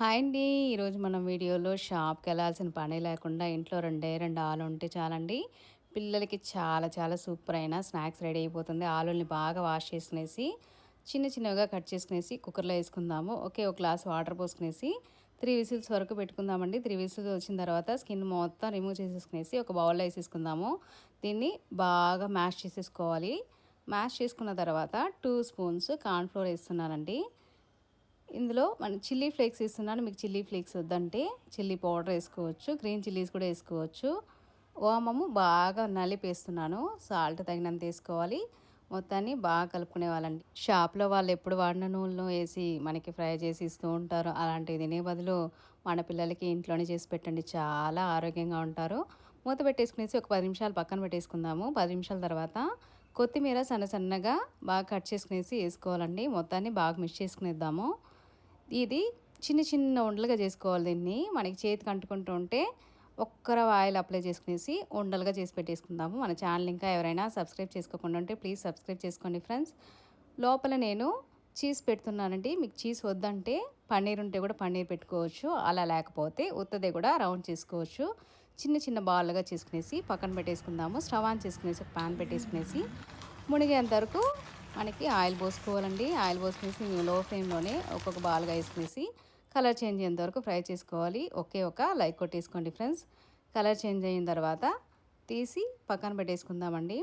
Hi అండి. ఈరోజు మనం వీడియోలో షాప్కి వెళ్ళాల్సిన పని లేకుండా ఇంట్లో రెండే రెండు ఆలు ఉంటే చాలండి. పిల్లలకి చాలా చాలా సూపర్ అయిన స్నాక్స్ రెడీ అయిపోతుంది. ఆలుల్ని బాగా వాష్ చేసుకునేసి చిన్న చిన్నగా కట్ చేసుకునేసి కుక్కర్లో వేసుకుందాము. ఒకే ఒక గ్లాస్ వాటర్ పోసుకునేసి త్రీ విసిల్స్ వరకు పెట్టుకుందామండి. త్రీ విసిల్స్ వచ్చిన తర్వాత స్కిన్ మొత్తం రిమూవ్ చేసేసుకునేసి ఒక బౌల్లో వేసేసుకుందాము. దీన్ని బాగా మ్యాష్ చేసేసుకోవాలి. మ్యాష్ చేసుకున్న తర్వాత టూ స్పూన్స్ కార్న్ఫ్లోర్ వేస్తున్నానండి. ఇందులో మన చిల్లీ ఫ్లేక్స్ ఇస్తున్నాను మీకు చిల్లీ ఫ్లేక్స్ వద్దంటే చిల్లీ పౌడర్ వేసుకోవచ్చు గ్రీన్ చిల్లీస్ కూడా వేసుకోవచ్చు. ఓమము బాగా నలిపేస్తున్నాను. సాల్ట్ తగినంత వేసుకోవాలి. మొత్తాన్ని బాగా కలుపుకునే వాళ్ళండి. షాప్లో వాళ్ళు ఎప్పుడు వాడిన నూనెలో వేసి మనకి ఫ్రై చేసి ఇస్తూ ఉంటారు అలాంటివి తినే బదులు మన పిల్లలకి ఇంట్లోనే చేసి పెట్టండి. చాలా ఆరోగ్యంగా ఉంటారు. మూత పెట్టేసుకునేసి ఒక పది నిమిషాలు పక్కన పెట్టేసుకుందాము. పది నిమిషాల తర్వాత కొత్తిమీర సన్న సన్నగా బాగా కట్ చేసుకునేసి వేసుకోవాలండి. మొత్తాన్ని బాగా మిక్స్ చేసుకునేద్దాము. ఇది చిన్న చిన్న ఉండలుగా చేసుకోవాలి దీన్ని. మనకి చేతికి అంటుకుంటూ ఉంటే ఒక్కర ఆయిల్ అప్లై చేసుకునేసి ఉండలుగా చేసి పెట్టేసుకుందాము. మన ఛానల్ ఇంకా ఎవరైనా సబ్స్క్రైబ్ చేసుకోకుండా ఉంటే ప్లీజ్ సబ్స్క్రైబ్ చేసుకోండి ఫ్రెండ్స్. లోపల నేను చీజ్ పెడుతున్నానండి. మీకు చీజ్ వద్దంటే పన్నీర్ ఉంటే కూడా పన్నీర్ పెట్టుకోవచ్చు. అలా లేకపోతే ఉత్తదే కూడా రౌండ్ చేసుకోవచ్చు. చిన్న చిన్న బాల్గా చేసుకునేసి పక్కన పెట్టేసుకుందాము. స్టవ్ ఆన్ చేసుకునేసి ఒక ప్యాన్ పెట్టేసుకునేసి మునిగేంత వరకు మనకి ఆయిల్ పోసుకోవాలండి. ఆయిల్ పోసుకునేసి లో ఫ్లేమ్లోనే ఒక్కొక్క బాల్గా వేసుకునేసి కలర్ చేంజ్ అయ్యేంత వరకు ఫ్రై చేసుకోవాలి. ఒకే ఒక లైక్ కొట్టేసుకోండి ఫ్రెండ్స్. కలర్ చేంజ్ అయిన తర్వాత తీసి పక్కన పెట్టేసుకుందామండి.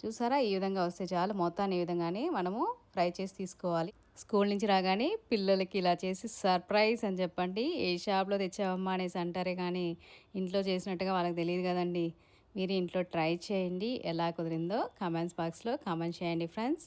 చూసారా? ఈ విధంగా వస్తే చాలు. మొత్తాన్ని ఈ విధంగానే మనము ఫ్రై చేసి తీసుకోవాలి. స్కూల్ నుంచి రాగానే పిల్లలకి ఇలా చేసి సర్ప్రైజ్ అని చెప్పండి. ఏ షాప్లో తెచ్చావమ్మా అనేసి అంటారే కానీ ఇంట్లో చేసినట్టుగా వాళ్ళకి తెలియదు కదండి. మీరు ఇంట్లో ట్రై చేయండి. ఎలా కుదిరిందో కామెంట్స్ బాక్స్లో కామెంట్ చేయండి ఫ్రెండ్స్.